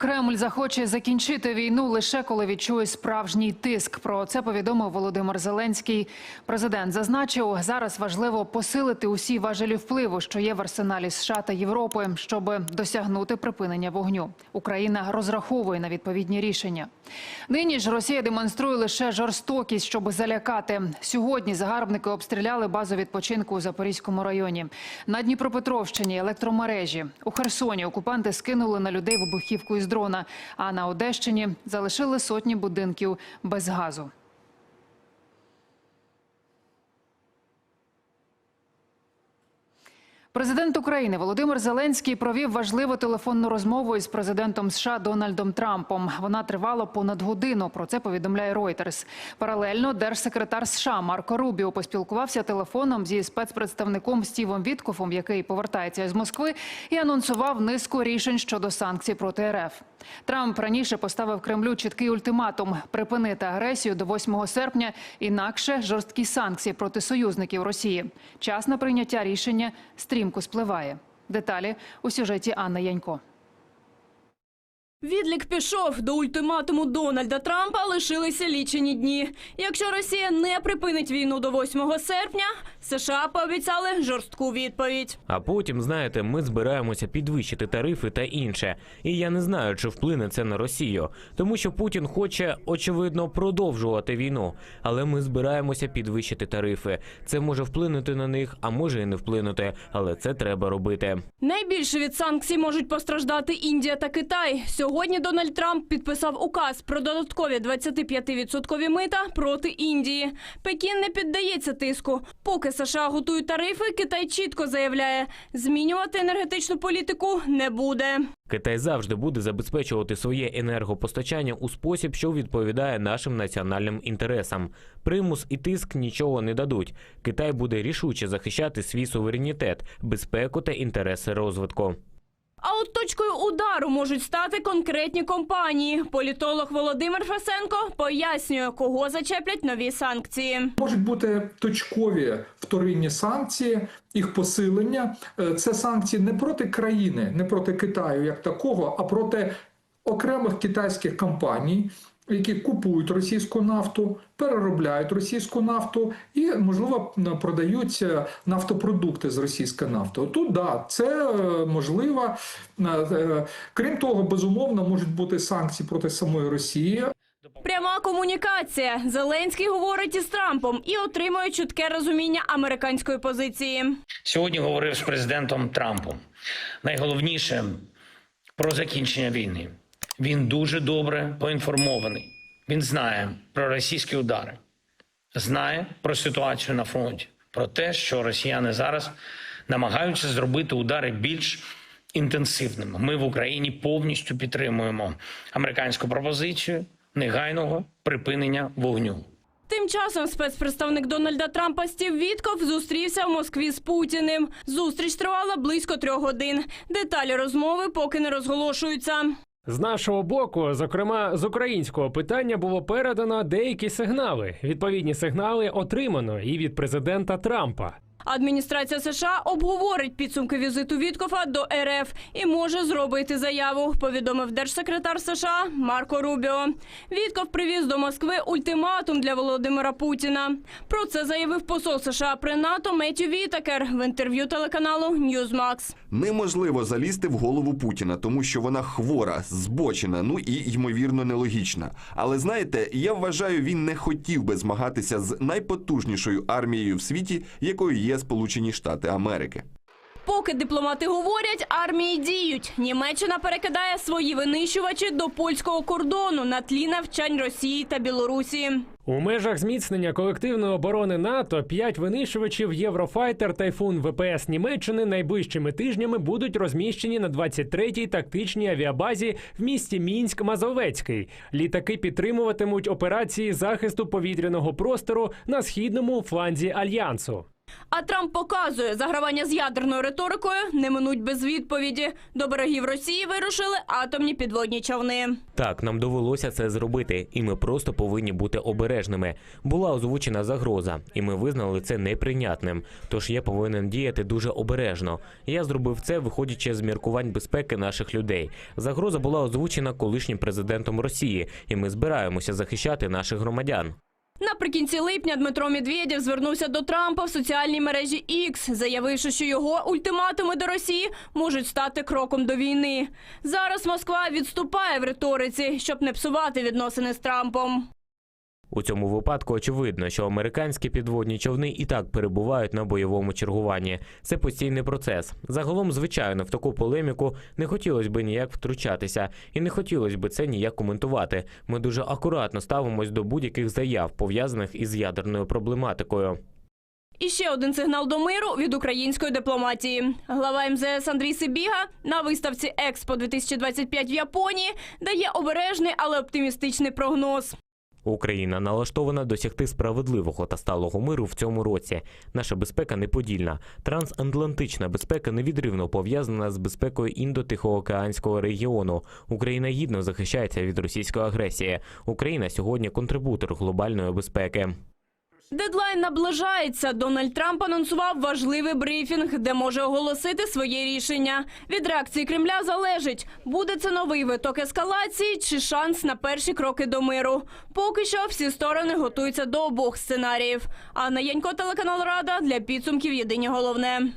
Кремль захоче закінчити війну лише коли відчує справжній тиск. Про це повідомив Володимир Зеленський. Президент зазначив, зараз важливо посилити усі важелі впливу, що є в арсеналі США та Європи, щоб досягнути припинення вогню. Україна розраховує на відповідні рішення. Нині ж Росія демонструє лише жорстокість, щоб залякати. Сьогодні загарбники обстріляли базу відпочинку у Запорізькому районі. На Дніпропетровщині електромережі. У Херсоні окупанти скинули на людей вибухівку із дрона. А на Одещині залишили сотні будинків без газу. Президент України Володимир Зеленський провів важливу телефонну розмову із президентом США Дональдом Трампом. Вона тривала понад годину. Про це повідомляє Reuters. Паралельно держсекретар США Марко Рубіо поспілкувався телефоном зі спецпредставником Стівом Віткофом, який повертається із Москви, і анонсував низку рішень щодо санкцій проти РФ. Трамп раніше поставив Кремлю чіткий ультиматум припинити агресію до 8 серпня, інакше жорсткі санкції проти союзників Росії. Час на прийняття рішення стрімко спливає. Деталі у сюжеті Анни Янько. Відлік пішов до ультиматуму Дональда Трампа лишилися лічені дні. Якщо Росія не припинить війну до 8 серпня, США пообіцяли жорстку відповідь. А потім, знаєте, ми збираємося підвищити тарифи та інше. І я не знаю, чи вплине це на Росію, тому що Путін хоче очевидно продовжувати війну. Але ми збираємося підвищити тарифи. Це може вплинути на них, а може і не вплинути. Але це треба робити. Найбільше від санкцій можуть постраждати Індія та Китай. Сьогодні Дональд Трамп підписав указ про додаткові 25% мита проти Індії. Пекін не піддається тиску. Поки США готують тарифи, Китай чітко заявляє, змінювати енергетичну політику не буде. Китай завжди буде забезпечувати своє енергопостачання у спосіб, що відповідає нашим національним інтересам. Примус і тиск нічого не дадуть. Китай буде рішуче захищати свій суверенітет, безпеку та інтереси розвитку. А от точкою удару можуть стати конкретні компанії. Політолог Володимир Фесенко пояснює, кого зачеплять нові санкції. Можуть бути точкові вторинні санкції, їх посилення. Е, Це санкції не проти країни, не проти Китаю як такого, а проти окремих китайських компаній, які купують російську нафту, переробляють російську нафту і, можливо, продають нафтопродукти з російської нафти. Тут да, це е, можливо. Е, е, Крім того, безумовно, можуть бути санкції проти самої Росії. Пряма комунікація. Зеленський говорить із Трампом і отримує чутке розуміння американської позиції. Сьогодні говорив з президентом Трампом. Найголовніше про закінчення війни. Він дуже добре поінформований. Він знає про російські удари, знає про ситуацію на фронті, про те, що росіяни зараз намагаються зробити удари більш інтенсивними. Ми в Україні повністю підтримуємо американську пропозицію негайного припинення вогню. Тим часом спецпредставник Дональда Трампа Стів Вітков зустрівся в Москві з Путіним. Зустріч тривала близько трьох годин. Деталі розмови поки не розголошуються. З нашого боку, зокрема з українського питання, було передано деякі сигнали. Відповідні сигнали отримано і від президента Трампа. Адміністрація США обговорить підсумки візиту Віткофа до РФ і може зробити заяву. Повідомив держсекретар США Марко Рубіо. Вітков привіз до Москви ультиматум для Володимира Путіна. Про це заявив посол США при НАТО Меттю Вітакер в інтерв'ю телеканалу Newsmax. Неможливо залізти в голову Путіна, тому що вона хвора, збочена, ну і ймовірно нелогічна. Але знаєте, я вважаю, він не хотів би змагатися з найпотужнішою армією в світі, якою є Сполучені Штати Америки. Поки дипломати говорять, армії діють. Німеччина перекидає свої винищувачі до польського кордону на тлі навчань Росії та Білорусі. У межах зміцнення колективної оборони НАТО п'ять винищувачів Єврофайтер Тайфун ВПС Німеччини найближчими тижнями будуть розміщені на 23-й тактичній авіабазі в місті Мінськ Мазовецький. Літаки підтримуватимуть операції захисту повітряного простору на східному фланзі альянсу. А Трамп показує, загравання з ядерною риторикою не минуть без відповіді. До берегів Росії вирушили атомні підводні човни. Так, нам довелося це зробити, і ми просто повинні бути обережними. Була озвучена загроза, і ми визнали це неприйнятним. Тож я повинен діяти дуже обережно. Я зробив це, виходячи з міркувань безпеки наших людей. Загроза була озвучена колишнім президентом Росії, і ми збираємося захищати наших громадян. Наприкінці липня Дмитро Медведєв звернувся до Трампа в соціальній мережі X, заявивши, що його ультиматуми до Росії можуть стати кроком до війни. Зараз Москва відступає в риториці, щоб не псувати відносини з Трампом. У цьому випадку очевидно, що американські підводні човни і так перебувають на бойовому чергуванні. Це постійний процес. Загалом, звичайно, в таку полеміку не хотілося б ніяк втручатися, і не хотілося б це ніяк коментувати. Ми дуже акуратно ставимось до будь-яких заяв, пов'язаних із ядерною проблематикою. І ще один сигнал до миру від української дипломатії. Глава МЗС Андрій Сибіга на виставці Експо 2025 в Японії дає обережний, але оптимістичний прогноз. Україна налаштована досягти справедливого та сталого миру в цьому році. Наша безпека неподільна. Трансатлантична безпека невідривно пов'язана з безпекою індо-тихоокеанського регіону. Україна гідно захищається від російської агресії. Україна сьогодні контрибутор глобальної безпеки. Дедлайн наближається. Дональд Трамп анонсував важливий брифінг, де може оголосити своє рішення. Від реакції Кремля залежить, буде це новий виток ескалації чи шанс на перші кроки до миру. Поки що всі сторони готуються до обох сценаріїв. Анна Янько, телеканал Рада для підсумків. Єдині головне.